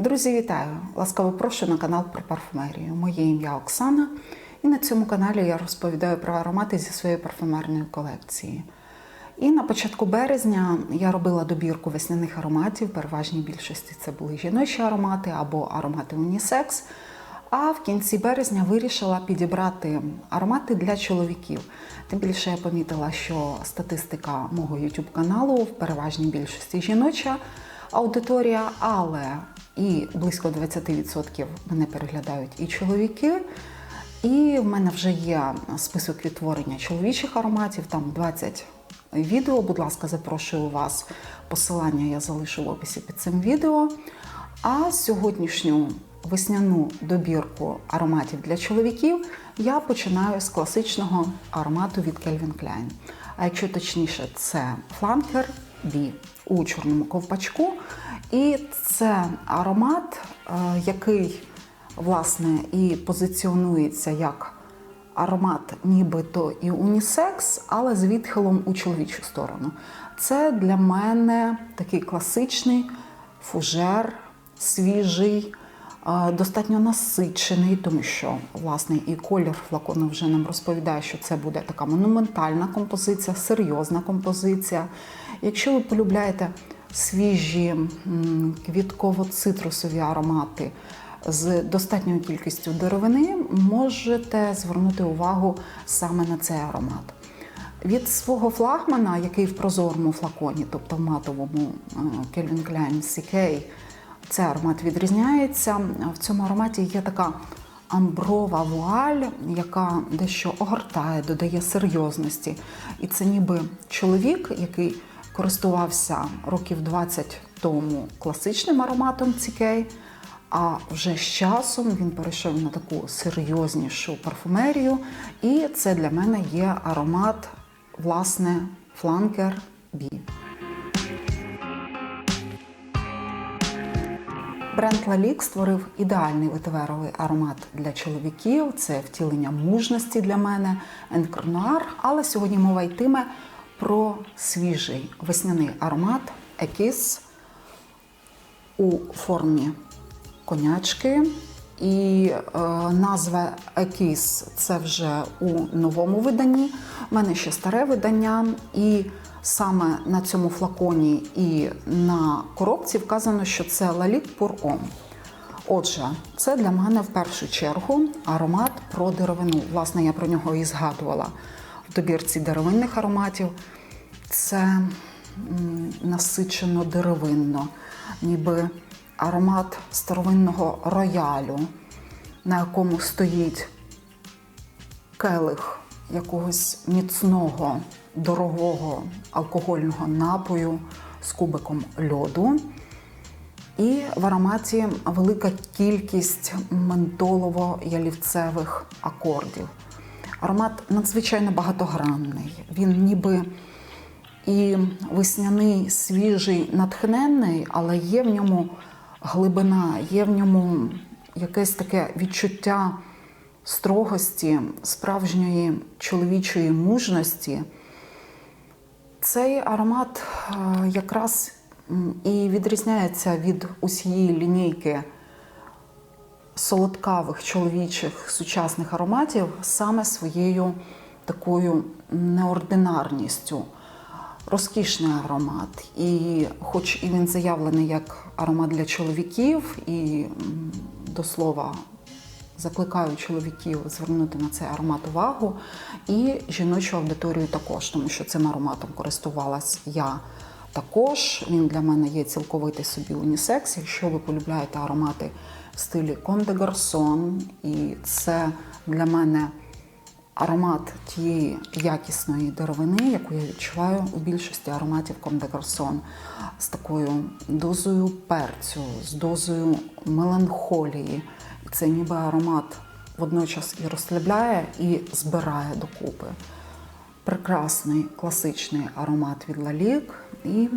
Друзі, вітаю! Ласкаво прошу на канал про парфумерію. Моє ім'я Оксана, і на цьому каналі я розповідаю про аромати зі своєї парфумерної колекції. І на початку березня я робила добірку весняних ароматів. В переважній більшості це були жіночі аромати або аромати унісекс. А в кінці березня вирішила підібрати аромати для чоловіків. Тим більше я помітила, що статистика мого YouTube каналу в переважній більшості жіноча аудиторія, але і близько 20% мене переглядають і чоловіки. І в мене вже є список відтворення чоловічих ароматів, там 20 відео. Будь ласка, запрошую вас. Посилання я залишу в описі під цим відео. А сьогоднішню весняну добірку ароматів для чоловіків я починаю з класичного аромату від Calvin Klein. А якщо точніше, це фланкер B у чорному ковпачку. І це аромат, е, який, власне, і позиціонується як аромат нібито і унісекс, але з відхилом у чоловічу сторону. Це для мене такий класичний фужер, свіжий, достатньо насичений, тому що власне і колір флакону вже нам розповідає, що це буде така монументальна композиція, серйозна композиція. Якщо ви полюбляєте свіжі квітково-цитрусові аромати з достатньою кількістю деревини, можете звернути увагу саме на цей аромат. Від свого флагмана, який в прозорому флаконі, тобто в матовому е, Calvin Klein CK, цей аромат відрізняється. В цьому ароматі є така амброва вуаль, яка дещо огортає, додає серйозності. І це ніби чоловік, який користувався років 20 тому класичним ароматом CK, а вже з часом він перейшов на таку серйознішу парфумерію. І це для мене є аромат, власне, фланкер Бренд Лалік створив ідеальний ветиверовий аромат для чоловіків. Це втілення мужності для мене, енкронуар. Але сьогодні мова йтиме про свіжий весняний аромат Екіс у формі конячки. І е, назва Екіс це вже у новому виданні. У мене ще старе видання, і саме на цьому флаконі і на коробці вказано, що це Лалік Пур Ом. Отже, це для мене в першу чергу аромат про деревину. Власне, я про нього і згадувала в добірці деревинних ароматів. Це насичено деревинно, ніби аромат старовинного роялю, на якому стоїть келих якогось міцного, дорогого алкогольного напою з кубиком льоду. І в ароматі велика кількість ментолово-ялівцевих акордів. Аромат надзвичайно багатогранний. Він ніби і весняний, свіжий, натхненний, але є в ньому глибина, є в ньому якесь таке відчуття строгості, справжньої чоловічої мужності. Цей аромат е, якраз і відрізняється від усієї лінійки солодкавих чоловічих сучасних ароматів саме своєю такою неординарністю. Розкішний аромат. І хоч і він заявлений як аромат для чоловіків, і до слова закликаю чоловіків звернути на цей аромат увагу, і жіночу аудиторію також, тому що цим ароматом користувалась я також. Він для мене є цілковитий собі унісекс. Якщо ви полюбляєте аромати в стилі de Garçon, і це для мене аромат тієї якісної деревини, яку я відчуваю у більшості ароматів de Garçon, з такою дозою перцю, з дозою меланхолії. Це ніби аромат водночас і розслабляє, і збирає докупи. Прекрасний класичний аромат від Лалік і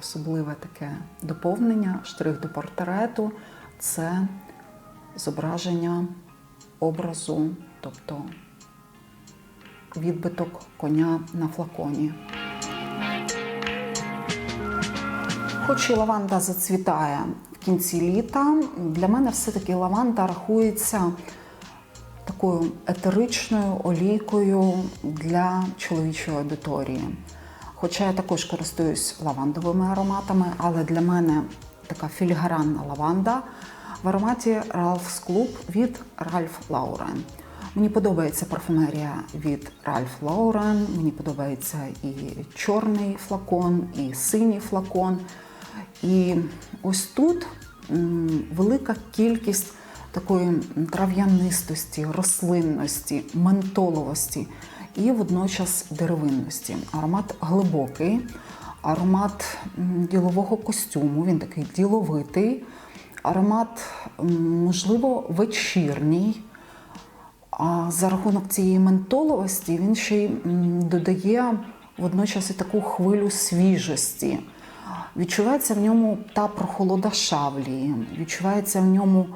особливе таке доповнення, штрих до портрету це зображення образу, тобто відбиток коня на флаконі. Хоч і лаванда зацвітає кінці літа. Для мене все-таки лаванда рахується такою етеричною олійкою для чоловічої аудиторії. Хоча я також користуюсь лавандовими ароматами, але для мене така філігранна лаванда в ароматі Ralph's Club від Ralph Lauren. Мені подобається парфумерія від Ralph Lauren, мені подобається і чорний флакон, і синій флакон. І ось тут велика кількість такої трав'янистості, рослинності, ментоловості і водночас деревинності. Аромат глибокий, аромат ділового костюму, він такий діловитий, аромат, можливо, вечірній. А за рахунок цієї ментоловості він ще й додає водночас і таку хвилю свіжості. Відчувається в ньому та прохолода шавлії, відчувається в ньому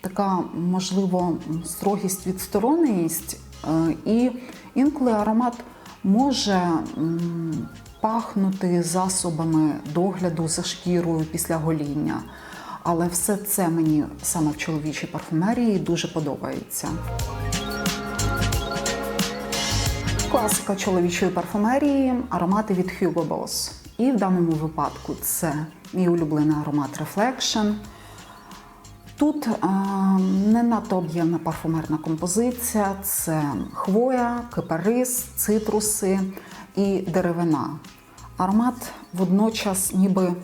така, можливо, строгість, відстороненість, е, і інколи аромат може пахнути засобами догляду за шкірою після гоління. Але все це мені саме в чоловічій парфумерії дуже подобається. Класика чоловічої парфумерії аромати від Hugo Boss. І в даному випадку це мій улюблений аромат Reflection. Тут а, не надто об'ємна парфумерна композиція, це хвоя, кипарис, цитруси і деревина. Аромат водночас ніби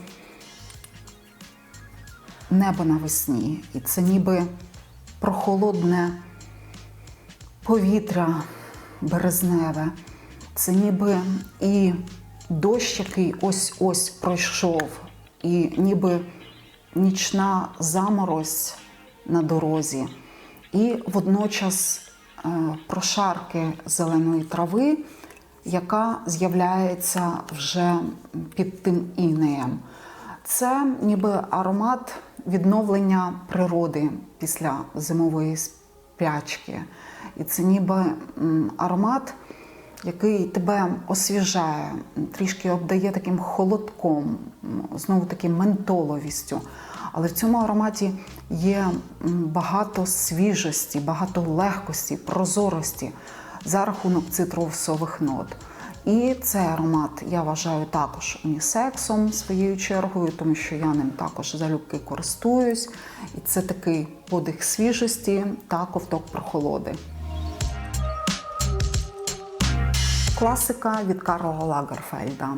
небо навесні, і це ніби прохолодне повітря березневе. Це ніби і дощ, який ось-ось пройшов, і ніби нічна заморозь на дорозі, і водночас е, прошарки зеленої трави, яка з'являється вже під тим інеєм. Це ніби аромат відновлення природи після зимової сплячки. І це ніби аромат, який тебе освіжає, трішки обдає таким холодком, знову таки ментоловістю. Але в цьому ароматі є багато свіжості, багато легкості, прозорості за рахунок цитрусових нот. І цей аромат я вважаю також унісексом своєю чергою, тому що я ним також залюбки користуюсь. І це такий подих свіжості та ковток прохолоди. Класика від Карла Лагерфельда.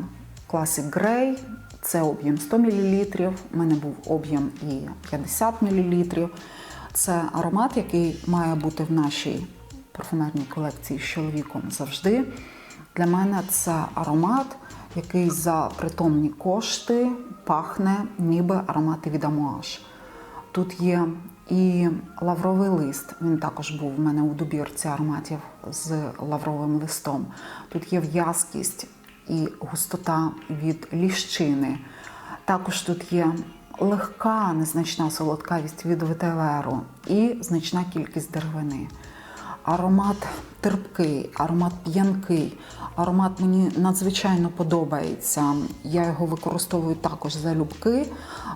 Класик Грей. Це об'єм 100 мл. У мене був об'єм і 50 мл. Це аромат, який має бути в нашій парфумерній колекції з чоловіком завжди. Для мене це аромат, який за притомні кошти пахне ніби аромати від Амуаш. Тут є і лавровий лист, він також був в мене у добірці ароматів з лавровим листом. Тут є в'язкість і густота від ліщини. Також тут є легка, незначна солодкавість від ветелеру і значна кількість деревини. Аромат терпкий, аромат п'янкий. Аромат мені надзвичайно подобається. Я його використовую також залюбки.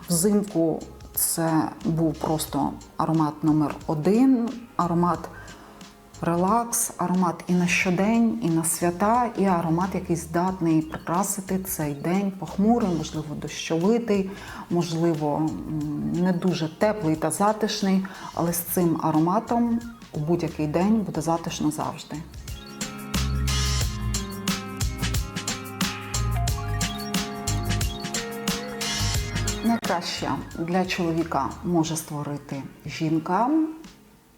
Взимку це був просто аромат номер один, аромат релакс, аромат і на щодень, і на свята, і аромат, який здатний прикрасити цей день похмурий, можливо, дощовитий, можливо, не дуже теплий та затишний, але з цим ароматом у будь-який день буде затишно завжди. Найкраще для чоловіка може створити жінка,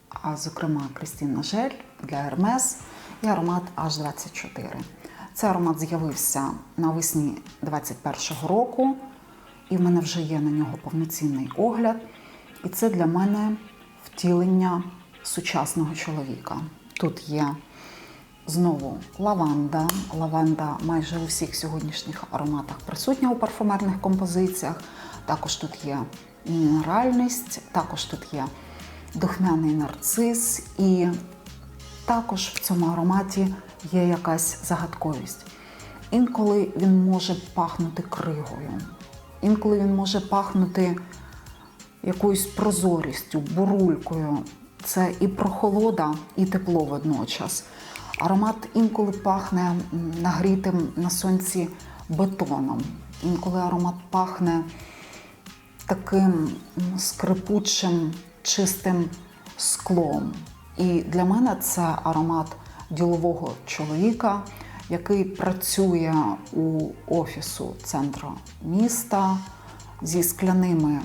а зокрема Крістіна Жель для Hermes і аромат H24. Цей аромат з'явився навесні 2021 року, і в мене вже є на нього повноцінний огляд. І це для мене втілення сучасного чоловіка. Тут є знову лаванда. Лаванда майже у всіх сьогоднішніх ароматах присутня у парфумерних композиціях. Також тут є мінеральність, також тут є духмяний нарцис, і також в цьому ароматі є якась загадковість. Інколи він може пахнути кригою, інколи він може пахнути якоюсь прозорістю, бурулькою. Це і прохолода, і тепло водночас. Аромат інколи пахне нагрітим на сонці бетоном. Інколи аромат пахне таким скрипучим, чистим склом. І для мене це аромат ділового чоловіка, який працює у офісу центру міста зі скляними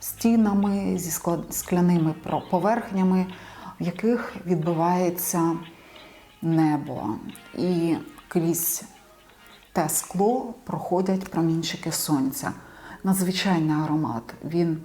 стінами, зі скляними поверхнями, в яких відбивається небо. І крізь те скло проходять промінчики сонця. Надзвичайний аромат. Він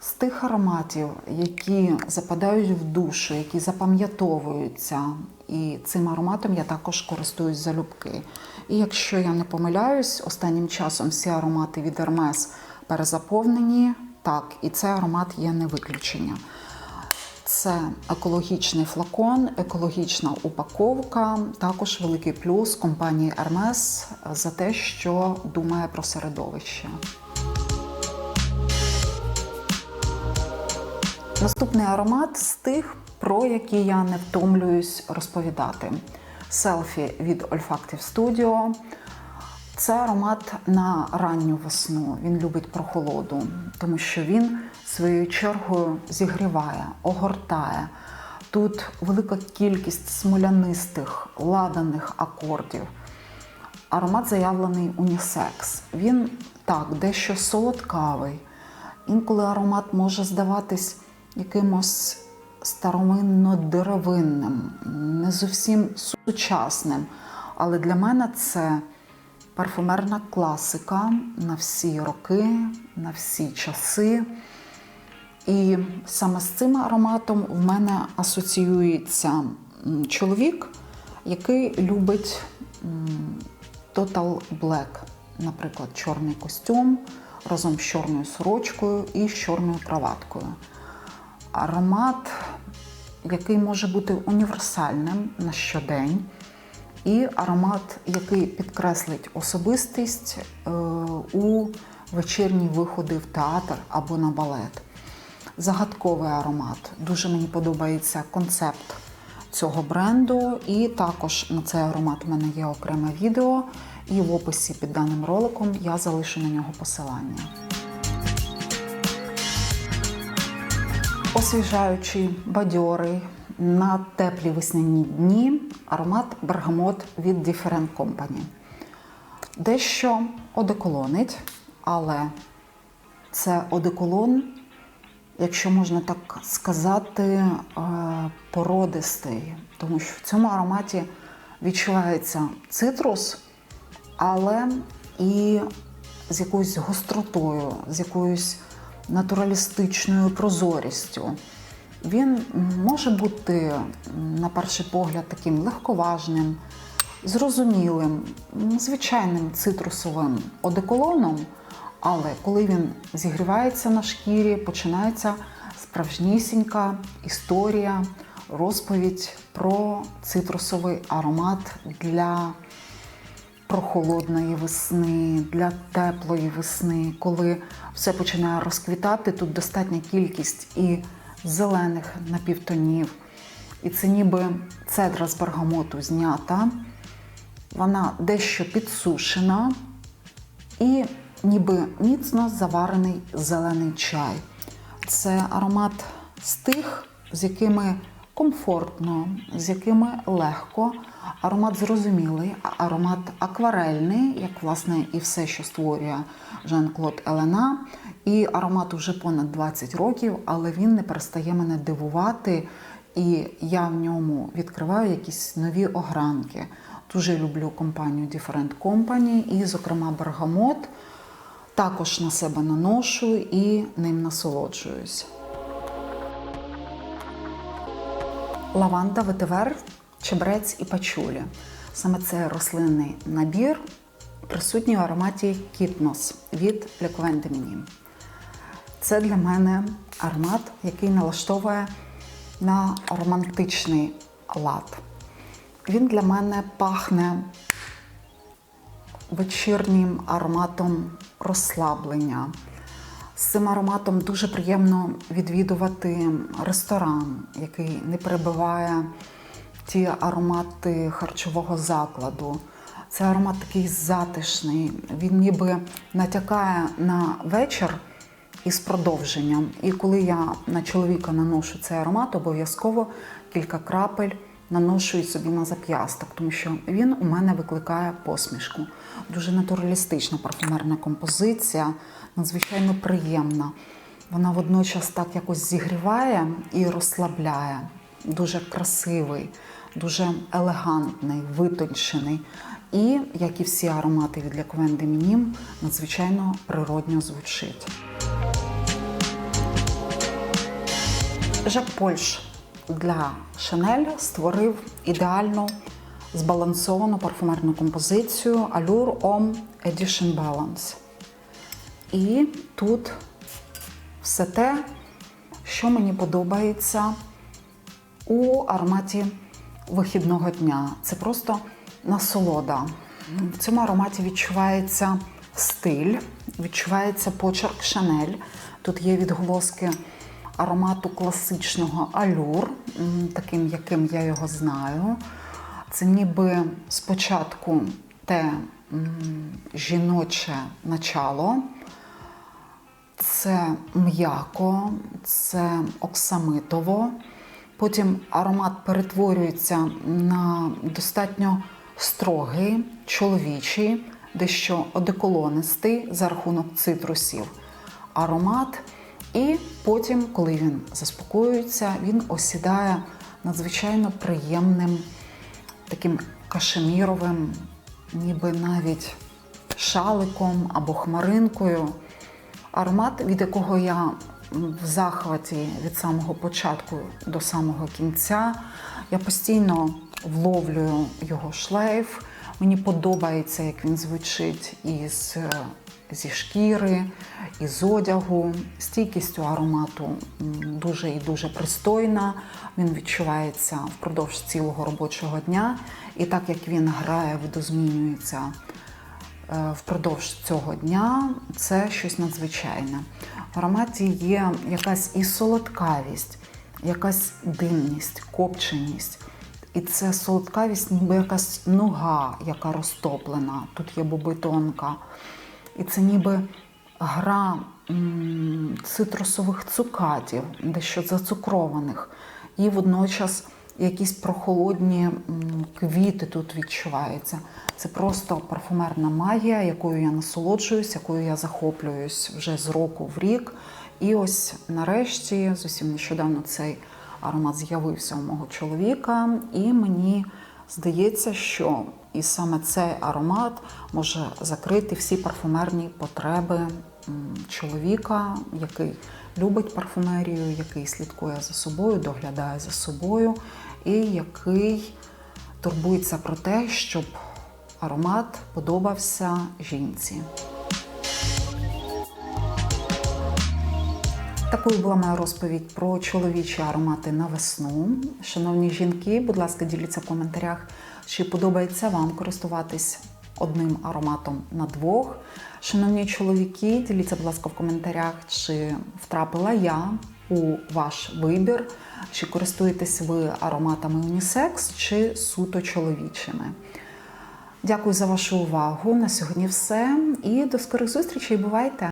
з тих ароматів, які западають в душу, які запам'ятовуються. І цим ароматом я також користуюсь залюбки. І якщо я не помиляюсь, останнім часом всі аромати від Hermes перезаповнені. Так, і цей аромат є не виключення. Це екологічний флакон, екологічна упаковка. Також великий плюс компанії Hermes за те, що думає про середовище. Наступний аромат з тих, про які я не втомлююсь розповідати. Селфі від Olfactive Studio. Це аромат на ранню весну. Він любить прохолоду, тому що він своєю чергою зігріває, огортає. Тут велика кількість смолянистих, ладаних акордів. Аромат заявлений унісекс. Він так, дещо солодкавий. Інколи аромат може здаватись якимось старовинно-деревинним, не зовсім сучасним. Але для мене це парфумерна класика на всі роки, на всі часи. І саме з цим ароматом в мене асоціюється чоловік, який любить Total Black, наприклад, чорний костюм разом з чорною сорочкою і з чорною краваткою. Аромат, який може бути універсальним на щодень, і аромат, який підкреслить особистість е, у вечірні виходи в театр або на балет. Загадковий аромат. Дуже мені подобається концепт цього бренду. І також на цей аромат у мене є окреме відео. І в описі під даним роликом я залишу на нього посилання. Освіжаючий, бадьорий на теплі весняні дні аромат бергамот від Different Company. Дещо одеколонить, але це одеколон, якщо можна так сказати, е, породистий, тому що в цьому ароматі відчувається цитрус, але і з якоюсь гостротою, з якоюсь натуралістичною прозорістю. Він може бути, на перший погляд, таким легковажним, зрозумілим, звичайним цитрусовим одеколоном, але коли він зігрівається на шкірі, починається справжнісінька історія, розповідь про цитрусовий аромат для прохолодної весни, для теплої весни, коли все починає розквітати, тут достатня кількість і зелених напівтонів. І це ніби цедра з бергамоту знята, вона дещо підсушена і ніби міцно заварений зелений чай. Це аромат з тих, з якими комфортно, з якими легко. Аромат зрозумілий, аромат акварельний, як власне і все, що створює Жан-Клод Елена. І аромату вже понад 20 років, але він не перестає мене дивувати. І я в ньому відкриваю якісь нові огранки. Дуже люблю компанію Different Company і, зокрема, Бергамот. Також на себе наношу і ним насолоджуюсь. Лаванда, ветивер, чебрець і пачулі. Саме цей рослинний набір присутній в ароматі Кітнос від Couvent. Це для мене аромат, який налаштовує на романтичний лад. Він для мене пахне вечірнім ароматом розслаблення, З цим ароматом дуже приємно відвідувати ресторан, який не перебиває ті аромати харчового закладу. Це аромат такий затишний. Він ніби натякає на вечір із продовженням. І коли я на чоловіка наношу цей аромат, обов'язково кілька крапель наношу собі на зап'ясток, тому що він у мене викликає посмішку. Дуже натуралістична парфумерна композиція, надзвичайно приємна. Вона водночас так якось зігріває і розслабляє. Дуже красивий, дуже елегантний, витончений. І, як і всі аромати від de Minim, надзвичайно природньо звучить. Жак Польш для Шанель створив ідеальну збалансовану парфумерну композицію Allure Homme Edition Balance. І тут все те, що мені подобається у ароматі вихідного дня. Це просто насолода. В цьому ароматі відчувається стиль, відчувається почерк Шанель. Тут є відголоски аромату класичного алюр, таким, яким я його знаю. Це ніби спочатку те жіноче начало, це м'яко, це оксамитово. Потім аромат перетворюється на достатньо строгий, чоловічий, дещо одеколонистий за рахунок цитрусів аромат. І потім, коли він заспокоюється, він осідає надзвичайно приємним таким кашеміровим, ніби навіть шаликом або хмаринкою. Аромат, від якого я в захваті від самого початку до самого кінця. Я постійно вловлюю його шлейф. Мені подобається, як він звучить із, е, зі шкіри, із одягу. Стійкістю аромату дуже і дуже пристойна. Він відчувається впродовж цілого робочого дня. І так як він грає, видозмінюється е, впродовж цього дня, це щось надзвичайне. В ароматі є якась і солодкавість, якась димність, копченість. І це солодкавість, ніби якась нуга, яка розтоплена. Тут є боби тонка. І це ніби гра цитрусових цукатів, дещо зацукрованих. І водночас якісь прохолодні квіти тут відчуваються. Це просто парфумерна магія, якою я насолоджуюсь, якою я захоплююсь вже з року в рік. І ось нарешті, зовсім нещодавно цей аромат з'явився у мого чоловіка, і мені здається, що і саме цей аромат може закрити всі парфумерні потреби чоловіка, який любить парфумерію, який слідкує за собою, доглядає за собою, і який турбується про те, щоб аромат подобався жінці. Такою була моя розповідь про чоловічі аромати на весну. Шановні жінки, будь ласка, діліться в коментарях, чи подобається вам користуватись одним ароматом на двох. Шановні чоловіки, діліться, будь ласка, в коментарях, чи втрапила я у ваш вибір, чи користуєтесь ви ароматами унісекс, чи суто чоловічими. Дякую за вашу увагу. На сьогодні все. І до скорих зустрічей. Бувайте!